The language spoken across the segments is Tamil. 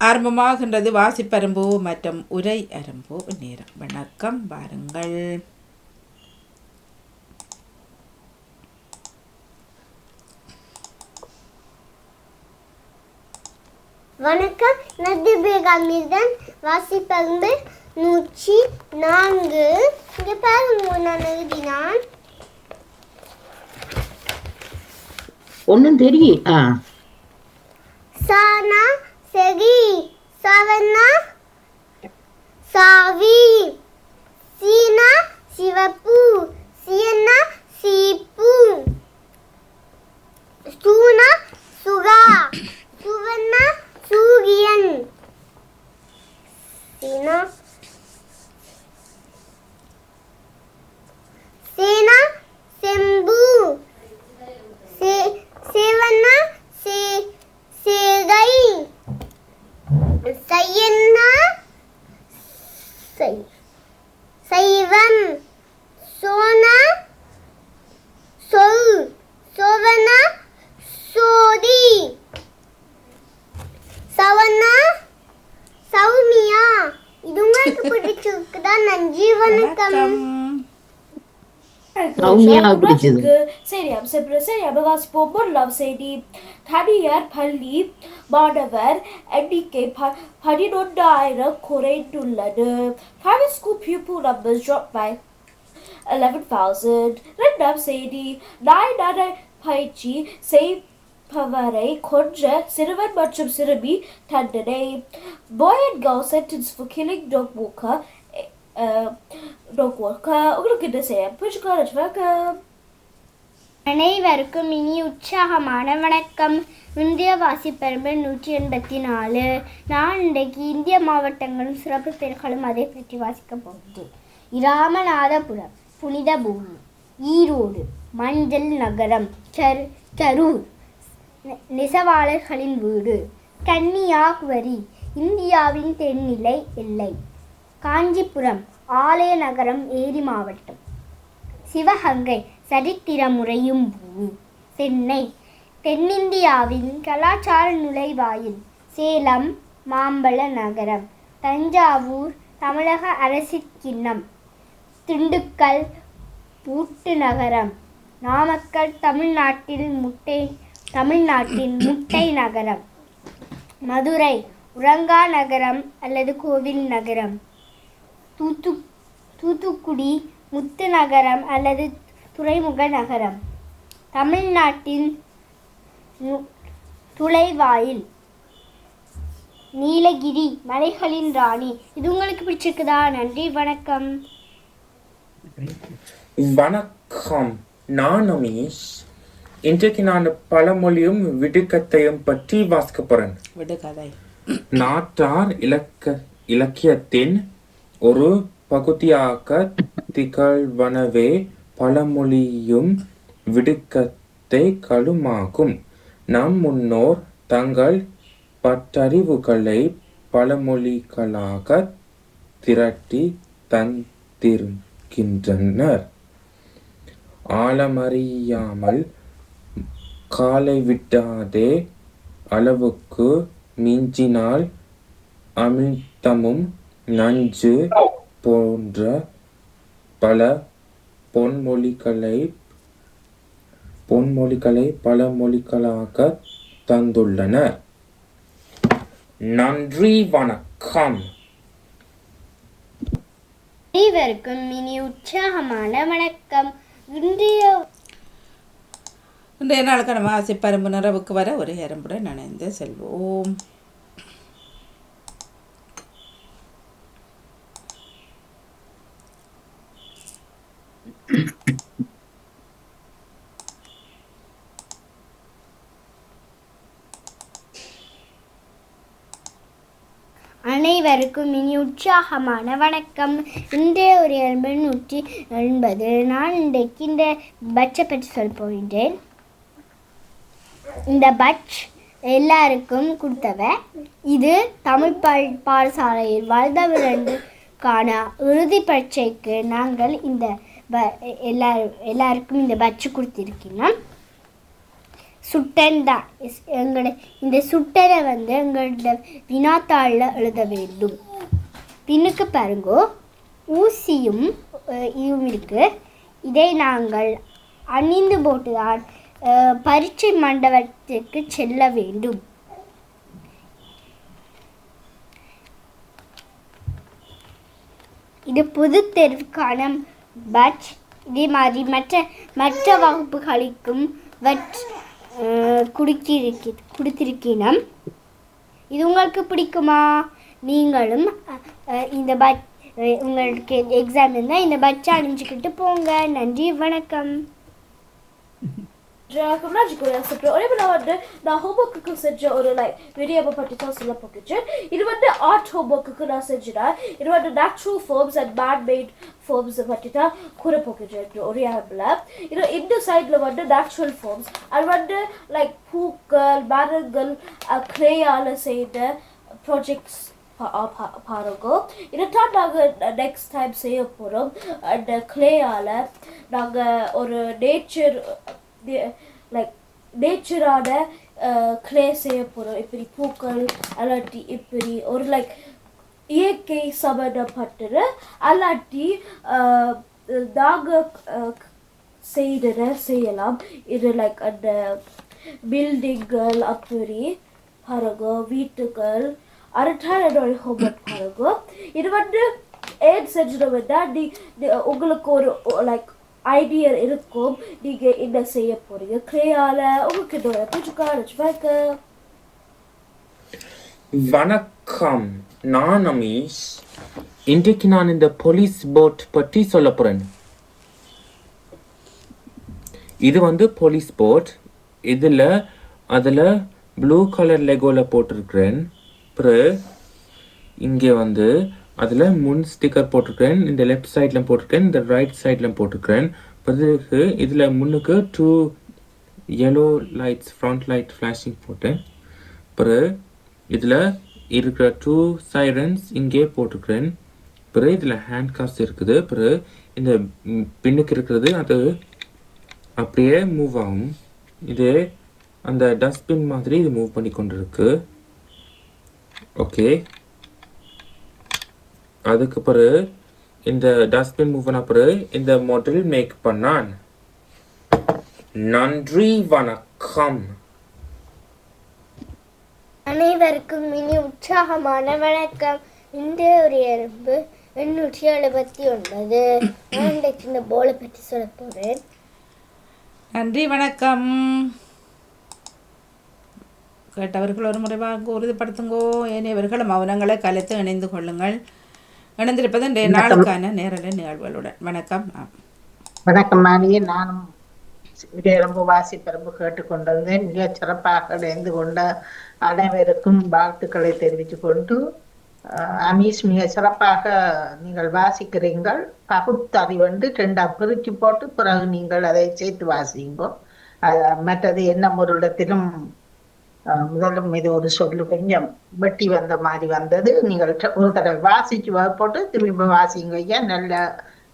ஆரம்பமாகின்றது வாசிப்பரம்பு மற்றும் உரை அரம்பு நேரம். வணக்கம் வாருங்கள். வணக்கம் நதிபேகாமிதன் வாசிப்பங்கு நூற்றி நான்கு. இங்கே பாருங்க நான் எழுதினான். ஒன்றும் தெரியும் ஆ. சானா செரி சவனா சாவி சீனா சிவப்பு சியனா சீப்பு சூனா சுகா சுவனா சூரியன் சீனா சேனா செம்பு சே சேவனா சே சேகை சையன்னா சை சைவம் சோனா சொல் சோவனா சோதி சவனா சௌமியா இது உங்களுக்கு பிடிச்சிருக்குதா நன்றி வணக்கம் சௌமியா பிடிச்சது சரி சரி அவகாசிப்போம் பொருளாம் செய்தி. தனியார் பள்ளி மாணவர் எண்ணிக்கை ப பதினொன்றாயிரம் குறைந்துள்ளது. Private school pupil numbers dropped by 11,000 இரண்டாம் செய்தி நாய் நடை பயிற்சி செய்பவரை கொன்ற சிறுவன் மற்றும் சிறுமி தண்டனை. And girl sentenced for killing dog walker Uh, உங்களுக்கு செய்ய. வணக்கம். அனைவருக்கும் இனி உற்சாகமான வணக்கம். இந்திய வாசிப்பரம்பு நூற்றி எண்பத்தி நாலு நான் இன்றைக்கு இந்திய மாவட்டங்களும் சிறப்பு பெயர்களும் அதை பற்றி வாசிக்கப் போகிறேன் இராமநாதபுரம் புனித பூமி ஈரோடு மஞ்சள் நகரம் சரு கரூர் நெசவாளர்களின் வீடு கன்னியாகுமரி இந்தியாவின் தென்னிலை எல்லை. காஞ்சிபுரம் ஆலய நகரம் ஏரி மாவட்டம். சிவகங்கை சரித்திரமுறையும் பூமி. சென்னை தென்னிந்தியாவின் கலாச்சார நுழைவாயில் சேலம் மாம்பழ நகரம். தஞ்சாவூர் தமிழக அரசிற்கிண்ணம் திண்டுக்கல் பூட்டு நகரம். நாமக்கல் தமிழ்நாட்டில் முட்டை தமிழ்நாட்டின் முட்டை நகரம். மதுரை உரங்கா நகரம் அல்லது கோவில் நகரம். தூத்து தூத்துக்குடி முத்து நகரம் அல்லது துறைமுக நகரம். தமிழ்நாட்டின் துளைவாயில் நீலகிரி மலைகளின் ராணி. இது உங்களுக்கு பிடிச்சிருக்குதா? நன்றி வணக்கம். வணக்கம். நான் அமீஷ். இன்றைக்கு நான் பழமொழியும் விடுக்கத்தையும் பற்றி வாசிக்க போறேன். விடுகதை. நாட்டார் இலக்க இலக்கியத்தின் ஒரு பகுதியாக திகழ்வனவே பழமொழியும் விடுக்கத்தை களுமாகும் நம் முன்னோர் தங்கள் பட்டறிவுகளை பழமொழிகளாக திரட்டி தந்திருக்கின்றனர். ஆழமறியாமல் காலை விட்டாதே அளவுக்கு மிஞ்சினால் அமிழ்தமும் நஞ்சு போன்ற பல பொன்மொழிகளை பொன்மொழிகளை பல மொழிகளாக தந்துள்ளனர் நன்றி வணக்கம். அனைவருக்கும் இனி உற்சாகமான வணக்கம். இன்றைய இன்றைய நாளுக்கான வாசிப்பரம்பு நிறைவுக்கு வர ஒரு எறும்புடன் இணைந்து செல்வோம். அனைவருக்கும் இனி உற்சாகமான வணக்கம். இன்றைய ஒரு எண்பது நூற்றி எண்பது நான் இன்றைக்கு இந்த பட்சை பற்றி சொல்ல போகின்றேன். இந்த பட்ச் எல்லாருக்கும் கொடுத்தவ இது தமிழ் பா பாடசாலையில் வளர்ந்தவர்களுக்கான இறுதி பரீட்சைக்கு நாங்கள் இந்த ப எல்லாரும் எல்லாருக்கும் இந்த பட்சு கொடுத்திருக்கிறோம் சுட்டன் தான் எங்களோட இந்த சுட்டரை வந்து எங்களோட வினாத்தாளில் எழுத வேண்டும். பின்னுக்கு பாருங்கோ. ஊசியும் அஹ், இதுவும் இதை நாங்கள் அணிந்து போட்டுதான் அஹ், பரீட்சை மண்டபத்திற்கு செல்ல வேண்டும். இது பொது தேர்வுக்கான பட்ச் இதே மாதிரி மற்ற மற்ற வகுப்புகளுக்கும் பட்ச் குடுக்கிருக்கு கொடுத்திருக்கினம். இது உங்களுக்கு பிடிக்குமா? நீங்களும் இந்த பட் உங்களுக்கு எக்ஸாம் இருந்தால் இந்த பட்சை அணிஞ்சுக்கிட்டு போங்க. நன்றி வணக்கம். Dragon Magic Recipe ஒரே நான் வந்து நான் ஹோம்ஒர்க்குக்கு செஞ்ச ஒரு லைக் வீடியோவை பற்றி தான் சொல்ல போகிறேன் இது வந்து ஆர்ட் ஹோம்ஒர்க்குக்கு நான் செஞ்சிட்டேன் இது வந்து natural farms and made made ஃபார்ம்ஸை பற்றி தான் கூற போகிறேன் ஒரே ஆப்பில் இது இந்த சைடில் வந்து நேச்சுரல் ஃபார்ம்ஸ் அது வந்து லைக் பூக்கள் மரங்கள் கிரேயால் செய்த ப்ராஜெக்ட்ஸ் பாருங்க இதைத்தான் நாங்கள் நெக்ஸ்ட் டைம் செய்ய போகிறோம் அந்த கிளேயால் நாங்கள் ஒரு நேச்சர் லைக் நேச்சரான கிளே செய்ய போகிறோம் இப்படி பூக்கள் அல்லாட்டி இப்படி ஒரு லைக் இயற்கை சம்மந்தப்பட்டது அல்லாட்டி நாங்கள் செய்கிற செய்யலாம். இது லைக் அந்த பில்டிங்கள் அப்படி பாருங்க வீட்டுகள் அதுதான் என்னோட ஹோம்ஒர்க் பாருங்க இது வந்து ஏன் செஞ்சிடும் நீ நீ- உங்களுக்கு ஒரு லைக் ஐடியா இருக்கும். நீங்க என்ன செய்ய போறீங்க? கிரேயால உங்களுக்கு என்னோட வைக்க வணக்கம். நான் அமீஷ். இன்றைக்கு நான் இந்த போலீஸ் போட் பற்றி சொல்ல போறேன். இது வந்து போலீஸ் போட் இதுல அதுல ப்ளூ கலர் லெகோல போட்டிருக்கிறேன். அப்புறம் இங்கே வந்து அதில் முன் ஸ்டிக்கர் போட்டிருக்கேன் இந்த லெஃப்ட் சைடில் போட்டிருக்கேன் இந்த ரைட் சைடில் போட்டிருக்கிறேன். பிறகு இதில் முன்னுக்கு two yellow lights front light flashing போட்டேன். பிறகு இதில் இருக்கிற டூ சைரன்ஸ் இங்கே போட்டிருக்கிறேன். பிறகு இதில் ஹேண்ட் காஸ்ட் இருக்குது. பிறகு இந்த பின்னுக்கு இருக்கிறது அது அப்படியே மூவ் ஆகும். இது அந்த டஸ்ட்பின் மாதிரி இது மூவ் பண்ணி கொண்டிருக்கு ஓகே அதுக்கு பிறகு இந்த டஸ்ட்பின் மூவ் பண்ண பிறகு இந்த மாடல் மேக் பண்ணான். நன்றி வணக்கம். அனைவருக்கும் இனி உற்சாகமான வணக்கம். இந்த ஒரு எறும்பு எண்ணூற்றி எழுபத்தி ஒன்பது. நான் இன்றைக்கு இந்த போலை பற்றி சொல்ல போகிறேன் நன்றி வணக்கம். கேட்டவர்கள் ஒரு முறை வாங்க உறுதிப்படுத்துங்கோ. ஏனையவர்கள் மௌனங்களை கலைத்து இணைந்து கொள்ளுங்கள். இணைந்திருப்பது இன்றைய நாளுக்கான நேரலை நிகழ்வுகளுடன். வணக்கம். வணக்கம் மாணியே நானும் இடையரம்பு வாசி பெரும்பு கேட்டுக்கொண்டிருந்தேன். மிக சிறப்பாக இணைந்து கொண்ட அனைவருக்கும் வாழ்த்துக்களை தெரிவித்துக் கொண்டு அமீஸ் மிக சிறப்பாக நீங்கள் வாசிக்கிறீர்கள் பகுத்தறிவண்டு ரெண்டாம் பிரித்து போட்டு பிறகு நீங்கள் அதை சேர்த்து வாசிங்கோ மற்றது என்ன ஒரு இடத்திலும் முதலும் இது ஒரு சொல்லு கொஞ்சம் வெட்டி வந்த மாதிரி வந்தது நீங்கள் ஒரு தடவை வாசிச்சு போட்டு திரும்பி வாசிங்க ஐயா நல்ல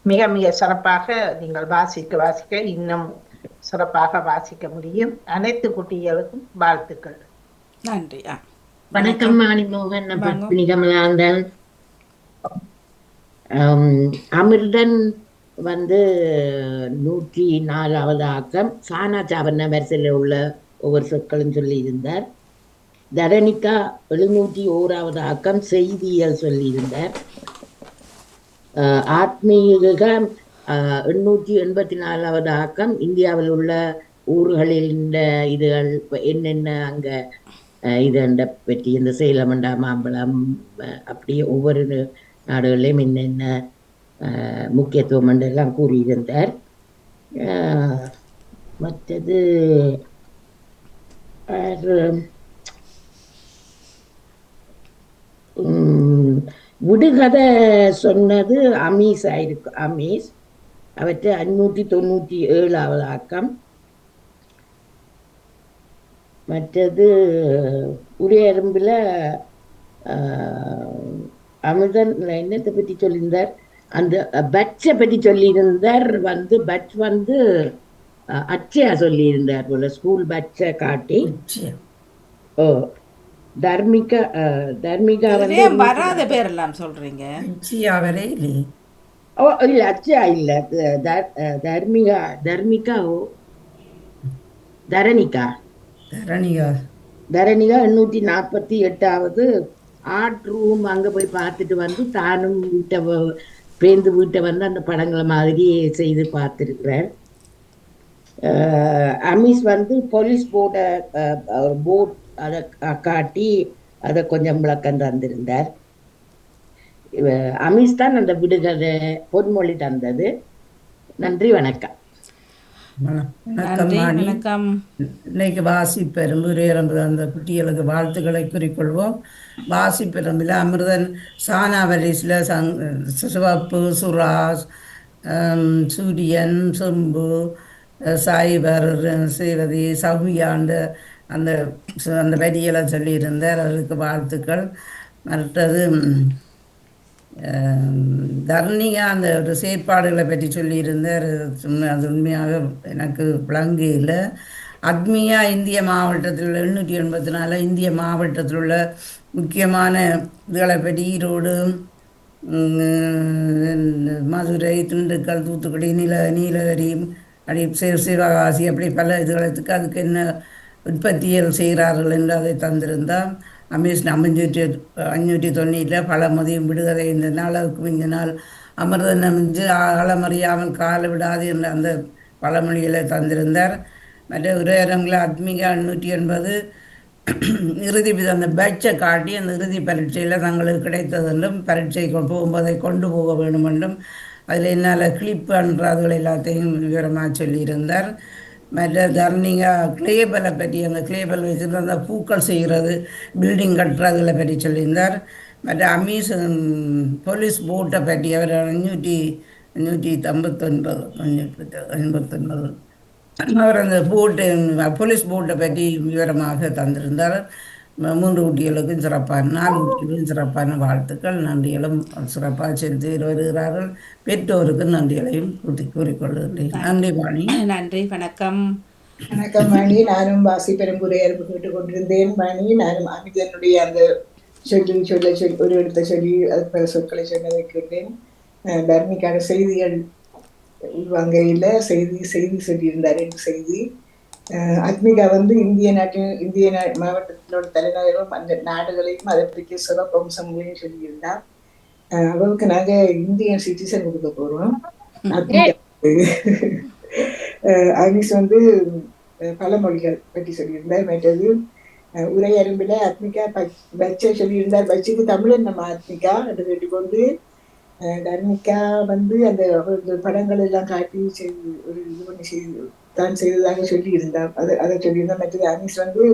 மிக மிக சிறப்பாக நீங்கள் வாசிக்க வாசிக்க இன்னும் சிறப்பாக வாசிக்க முடியும் அனைத்து குட்டிகளுக்கும் வாழ்த்துக்கள் நன்றி ஆ வணக்கம் மாணிமோகன் கமலாந்தன் அமிர்தன் வந்து நூற்றி நாலாவது ஆக்கம் சானா சாவண்ண வரிசையில் உள்ள ஒவ்வொரு சொற்களும் சொல்லியிருந்தார். தரணிகா எழுநூற்றி ஓராவது ஆக்கம் செய்தியல் சொல்லியிருந்தார். ஆஹ், ஆத்மீக ஆஹ், எண்ணூற்றி எண்பத்தி நாலாவது ஆக்கம் இந்தியாவில் உள்ள ஊர்களில் இந்த இதுகள் என்னென்ன அங்கே இதண்ட இது பற்றி இந்த சேலமண்டா மாம்பழம் அப்படியே ஒவ்வொரு நாடுகளிலும் என்னென்ன முக்கியத்துவம் என்று எல்லாம் கூறியிருந்தார். மற்றது er, உம், um, விடுகதை சொன்னது அமீஸ் ஆயிருக்கு அமீஸ். அவற்றை அஞ்சூற்றி தொண்ணூற்றி ஏழாவது ஆக்கம். மற்றது உடையரும்பில் அமிர்தன் என்னத்தை பற்றி சொல்லியிருந்தார்? அந்த பட்ஸை பற்றி சொல்லியிருந்தார். வந்து பட்ஸ் வந்து அச்சயா சொல்லி இருந்தார் போல ஸ்கூல் பட்சை காட்டி. ஓ தர்மிகா தர்மிகா வந்து வராத பேரெல்லாம் சொல்றீங்க. நிச்சயா வரை இல்லையே ஓ இல்ல அச்சயா இல்ல. தர்மிகா தர்மிகா ஓ தரணிகா. தரணிகா. தரணிகா எண்ணூற்றி நாற்பத்தி எட்டாவது ஆர்ட் ரூம் அங்கே போய் பார்த்துட்டு வந்து தானும் வீட்டை பேந்து வீட்டை வந்து அந்த படங்களை மாதிரி செய்து பார்த்துருக்கிறார். அமீஸ் வந்து போலீஸ் போர்டை போர்ட் அதை காட்டி அதை கொஞ்சம் விளக்கம் தந்திருந்தார். அமீஸ் தான் அந்த விடுகதை பொன்மொழி தந்தது. நன்றி வணக்கம். வண- வணக்கம் இன்னைக்கு வாசிப்பெரும்பு அந்த குட்டிகளுக்கு வாழ்த்துக்களை குறிக்கொள்வோம். வாசிப்பெரும்பில் அமிர்தன் சானாவலிஸில் சங் சிவப்பு சுராஸ் ஹம், சூரியன் சொம்பு அஹ், ஸ்ரீவதி சௌமியாண்டு அந்த அந்த வரியெல்லாம் சொல்லியிருந்தார். அவருக்கு வாழ்த்துக்கள். மற்றது தர்ணியா தர்ணிகா அந்த ஒரு செயற்பாடுகளை பற்றி சொல்லியிருந்தார். சும்மா அது உண்மையாக எனக்கு விளங்கு இல்லை. அத்மியா இந்திய மாவட்டத்தில் உள்ள எண்ணூற்றி எண்பத்தி நாலு இந்திய மாவட்டத்தில் உள்ள முக்கியமான இதுகளை பற்றி ஈரோடு மதுரை திண்டுக்கல் தூத்துக்குடி நீல நீலகிரி அப்படி சி- சிவகாசி அப்படி பல இதுகளுக்கு அதுக்கு என்ன உற்பத்தியல் செய்கிறார்கள் என்று அதை தந்திருந்தால் அமீஸ் அஞ்சூற்றி அஞ்சூற்றி தொண்ணூற்றில் பழமதியும் விடுகதை இந்த நாள் அதுக்கு மிஞ்ச நாள் அமிர்தன் அமைஞ்சு ஆழமறியாமல் காலை விடாது என்ற அந்த பழமொழியில் தந்திருந்தார். மற்ற உரையரங்கில் அத்மிகா எண்ணூற்றி எண்பது இறுதி அந்த பேட்சை காட்டி அந்த இறுதி பரீட்சையில் தங்களுக்கு கிடைத்தது என்றும் பரீட்சை போகும்போதை கொண்டு போக வேண்டும் என்றும் அதில் என்னால் கிளிப் அன்றாதுகள் எல்லாத்தையும் விவரமாக சொல்லியிருந்தார். மற்ற தர்ணிகா கிளேபலை பற்றி அந்த கிளேபல் வச்சுருந்த அந்த பூக்கள் செய்கிறது பில்டிங் கட்டுறதுகளை பற்றி சொல்லியிருந்தார். மற்ற அமீசன் போலீஸ் போட்டை பற்றி அவர் அஞ்சூற்றி அஞ்சூற்றி ஐம்பத்தொன்பது அஞ்சூற்றி ஐம்பத்தொன்பது. அவர் அந்த போட்டு போலீஸ் போட்டை பற்றி விவரமாக தந்திருந்தார். மூன்று குட்டிகளுக்கும் சிறப்பான நாலு குட்டிகளுக்கும் சிறப்பான வாழ்த்துக்கள் நன்றிகளும் சிறப்பாக செலுத்தி வருகிறார்கள். பெற்றோருக்கு நன்றிகளையும் கூட்டி கூறிக்கொள்கிறேன். நன்றி வாணி. நன்றி வணக்கம். வணக்கம் மணி நானும் வாசி பெரும்புரையர் கேட்டுக் கொண்டிருந்தேன் மணி நானும் அமிதனுடைய அந்த சொல்லி சொல்ல சொல்லி ஒரு இடத்தை சொல்லி அது பல சொற்களை சொன்னதை கேட்டேன். தர்மிக்கான செய்திகள் உள்வாங்கையில் செய்தி செய்தி சொல்லியிருந்தார் என்று செய்தி. அத்மிகா வந்து இந்திய நாட்டின் இந்திய நா மாவட்டத்தினோட தலைநகரம் அந்த நாடுகளையும் அதை பற்றிய சிறப்பு அம்சங்களையும் சொல்லியிருந்தார். அஹ் அவருக்கு நாங்க இந்தியன் சிட்டிசன் கொடுக்க போறோம். அனிஸ் வந்து அஹ், பழமொழிகள் பற்றி சொல்லியிருந்தார் மற்றது அஹ், உரை அரும்பில் அத்மிகா பச்சை சொல்லியிருந்தார். பச்சுக்கு தமிழ் நம்ம அத்மிகா என்று கேட்டுக்கொண்டு அஹ், தர்மிகா வந்து அந்த படங்கள் எல்லாம் காட்டி செய்து ஒரு இது பண்ணி செய்து தான் செய்ததாக சொல்லியிருந்தார். அதை அதை சொல்லியிருந்தார். மற்றது அனிஸ் வந்து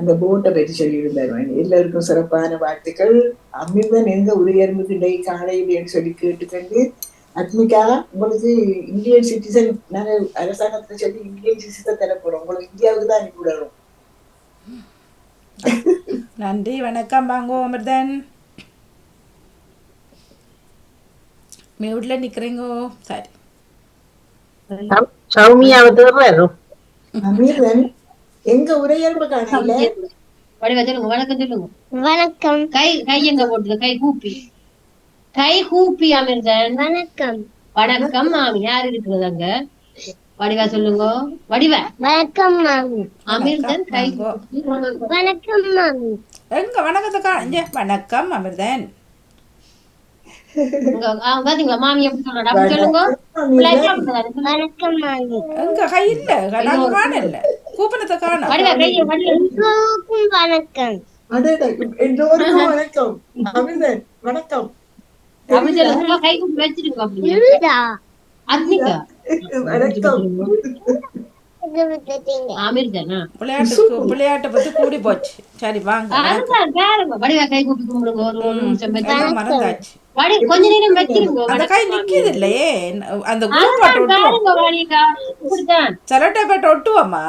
அந்த போட்டை பற்றி சொல்லியிருந்தார். எல்லாருக்கும் சிறப்பான வாழ்த்துக்கள். அமிர்தன் எங்க உரையரும்புக்கு டை காலையில் சொல்லி கேட்டுக்கொண்டு அத்மிகா உங்களுக்கு இந்தியன் சிட்டிசன் நாங்க அரசாங்கத்துல சொல்லி இந்தியன் சிட்டிசன் தர போறோம். உங்களுக்கு இந்தியாவுக்கு தான் அனுப்பி விடணும் நன்றி வணக்கம். வாங்கோ அமிர்தன். மியூட்ல நிக்கிறீங்கோ. சரி. சௌமியாவை தேடுறாரு அமிர்தன் எங்க சொல்லுங்க வணக்கம் சொல்லுங்க. வணக்கம். கை கை எங்க போட்டுது? கை கூப்பி. கை கூப்பி அமிர்தன். வணக்கம். வணக்கம் மாமி. யார் இருக்கிறது அங்க? வடிவா சொல்லுங்க. வடிவா. வணக்கம் மாமி. அமிர்தன் கை. வணக்கம் மாமி. எங்க வணக்கத்தை காணிஞ்ச வணக்கம் அமிர்தன். பாத்தீங்களா? மாமி எப்படி அப்படி சொல்லுங்க. எங்க கை இல்ல. நாங்க வணக்கம். வணக்கம். வணக்கம். கூப்பி வச்சிருங்க வணக்கம். விளையாட்டை பத்தி கூடி போச்சு சரி வாங்க. மறந்தாச்சு. கொஞ்ச நேரம் வச்சிருங்க அந்த கை வணக்கம் மாமி. நிக்கிது இல்லையே அந்த குரூப் பாட்டு அதுதான் ஒட்டுவோம். செலட்டை பாட்டு ஒட்டுவோமா?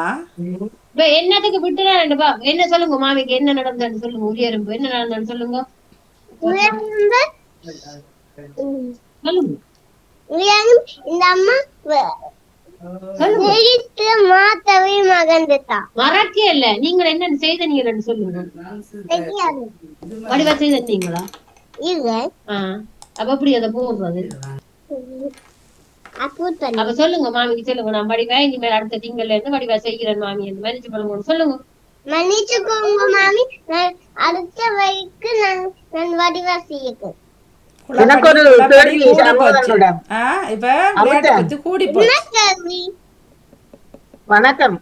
இப்ப என்னத்துக்கு விட்டுறாருப்பா என்ன சொல்லுங்க மாமிக்கு என்ன நடந்ததுன்னு சொல்லுங்க உரியரும்பு என்ன நடந்ததுன்னு சொல்லுங்க. இந்த அம்மா மாத்தவே மகந்துட்டான் மறக்கே இல்ல. நீங்க என்ன செய்த நீங்க சொல்லுங்க. வடிவா செய்தீங்களா அப்ப எப்படி அதை போடுறது? அப்போ சொல்லுங்க மாமிக்கு சொல்லுங்க. நான் வடிவா இனிமேல் அடுத்த திங்கள்ல இருந்து வடிவா செய்கிறேன் மாமி. அந்த மாதிரி சொல்லுங்க சொல்லுங்க. மன்னிச்சுக்கோங்க மாமி. அடுத்த வரைக்கு நான் நான் வடிவாசி இருக்கேன் எனக்கு ஒரு கேள்வி இப்ப கூடி போச்சு. வணக்கம்.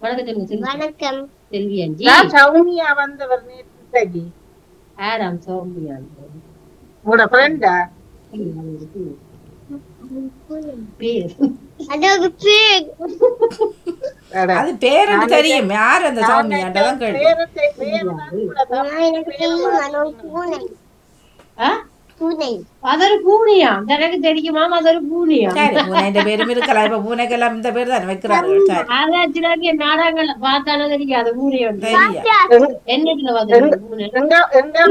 வணக்கம் சொல்லுங்க. செல்வி வணக்கம். செல்வி அஞ்சி. நான் சௌமியா வந்தவர் நேற்று ஆடாம் சோம்பியா உங்களோட ஃப்ரெண்டா பேர் அது பேர் தெரியும். யார் அந்த சௌமியாண்டதான் கேள்வி பூனை? பூனை அது ஒரு பூனையா? எனக்கு தெரியுமா அது ஒரு பூனையா சரி பூனைன்ற பேரும் இருக்கலாம் இப்ப பூனைக்கெல்லாம் இந்த பேர் தானே வைக்கிறார்கள் சரி ஆராய்ச்சினாக்கு நாடகங்கள்ல பார்த்தானே தெரியாது பூனை பூனை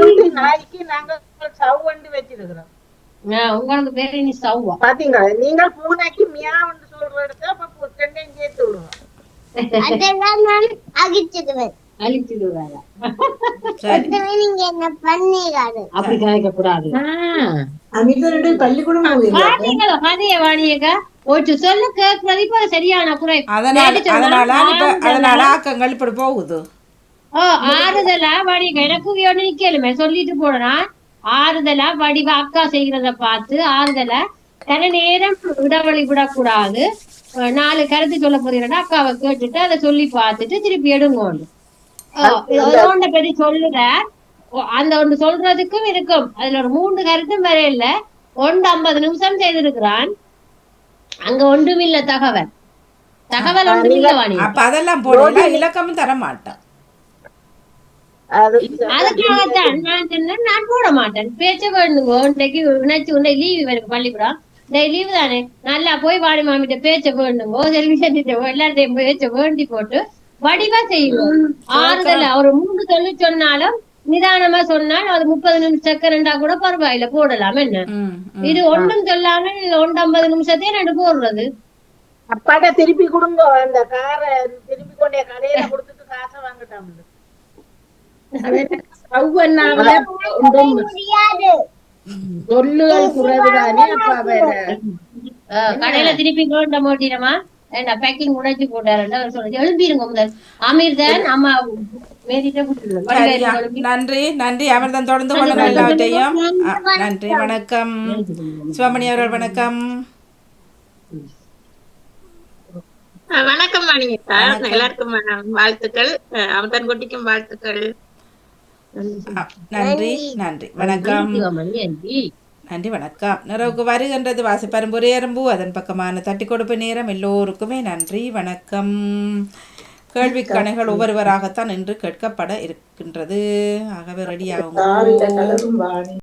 வீட்டு நாய்க்கு நாங்க சவுண்டு வச்சிருக்கிறோம் உங்களுக்கு பேரு நீ சவ்வா பாத்தீங்களா நீங்க பூனைக்கு மியாவுன்னு சொல்ற இடத்துல அப்ப ரெண்டையும் சேர்த்து விடுவோம் அதெல்லாம் நான் அகிச்சிடுவேன் அழிச்சிடுவாங்க. அப்படி கதைக்க கூடாது சொல்ல கேட்கறது இப்ப சரியான குறை? அதனால அதனால ஆறுதலா- அதனால ஆக்கங்கள் இப்படி போகுது. ஓ ஆறுதலா வடிவ எனக்கு ஒண்ணு நிக்கலுமே. சொல்லிட்டு போனா ஆறுதலா வடிவ அக்கா செய்கிறத பார்த்து ஆறுதலா கன நேரம் இடைவெளி விடக்கூடாது. நாலு கருத்து சொல்ல போறீங்கன்னா அக்காவை கேட்டுட்டு அதை சொல்லி பார்த்துட்டு திருப்பி எடுங்கோண்டு ஒன்று பெரிய சொல்லுற. ஓ, அந்த ஒன்று சொல்றதுக்கும் இருக்கும். அதுல ஒரு மூன்று கருத்தும் வர இல்ல. ஒன்று ஐம்பது நிமிஷம் செய்திருக்கிறான். அங்க ஒன்றும் இல்ல தகவல். தகவல் ஒன்றும் இல்ல வாணி. அப்ப அதெல்லாம் போடல. இலக்கமும் தர மாட்டான். அது அதுக்காகத்தான் நான் சொன்னேன் நான் போட மாட்டேன். பேச்ச வேணுங்க இன்றைக்கு நினைச்சு உண்டை லீவ் பள்ளிக்கூடம். இந்த லீவு தானே. நல்லா போய் வாடி மாமிட்ட பேச்ச வேணுங்க செல்வி செஞ்சுட்டு எல்லார்ட்டையும் பேச்ச வேண்டி போட்டு வடிவா செய்வோம். ஆறுதல். ஒரு மூன்று சொல்லி சொன்னாலும் நிதானமா சொன்னால் அது முப்பது நிமிஷம் செகண்டா கூட பரவாயில்ல போடலாம். என்ன. இது ஒன்றும் சொல்லாம ஒன்று ஐம்பது நிமிஷத்தையும் ரெண்டு போடுறது. அப்பாட்ட திருப்பி கொடுங்க அந்த காரை திருப்பி கொண்டே கடையில கொடுத்துட்டு காசை வாங்கிட்டாங்க சொல்லுகள் குறைவுதானே அப்ப வேற. கடையில திருப்பி கொண்ட மாட்டினமா என்ன பேக்கிங் உடைச்சு போட்டாருன்னு அவர் சொல்லுது எழும்பிருங்க முதல். அமீர் தான் சரியா நன்றி நன்றி. அமிர்தம் தொடர்ந்து கொள்ளுங்கள் எல்லாவற்றையும் நன்றி வணக்கம். சிவமணி அவர்கள் வணக்கம். வணக்கம் மணிதா எல்லாருக்கும் வாழ்த்துக்கள். அமுதன் குட்டிக்கும் வாழ்த்துக்கள். நன்றி நன்றி. வணக்கம். நன்றி வணக்கம். நிறவுக்கு வருகின்றது வாசிப்பரும்பு எறும்பு அதன் பக்கமான தட்டி கொடுப்பு நேரம் எல்லோருக்குமே நன்றி. வணக்கம். கேள்விக்கணைகள் ஒவ்வொருவராகத்தான் இன்று கேட்கப்பட இருக்கின்றது. ஆகவே ரெடியாகும்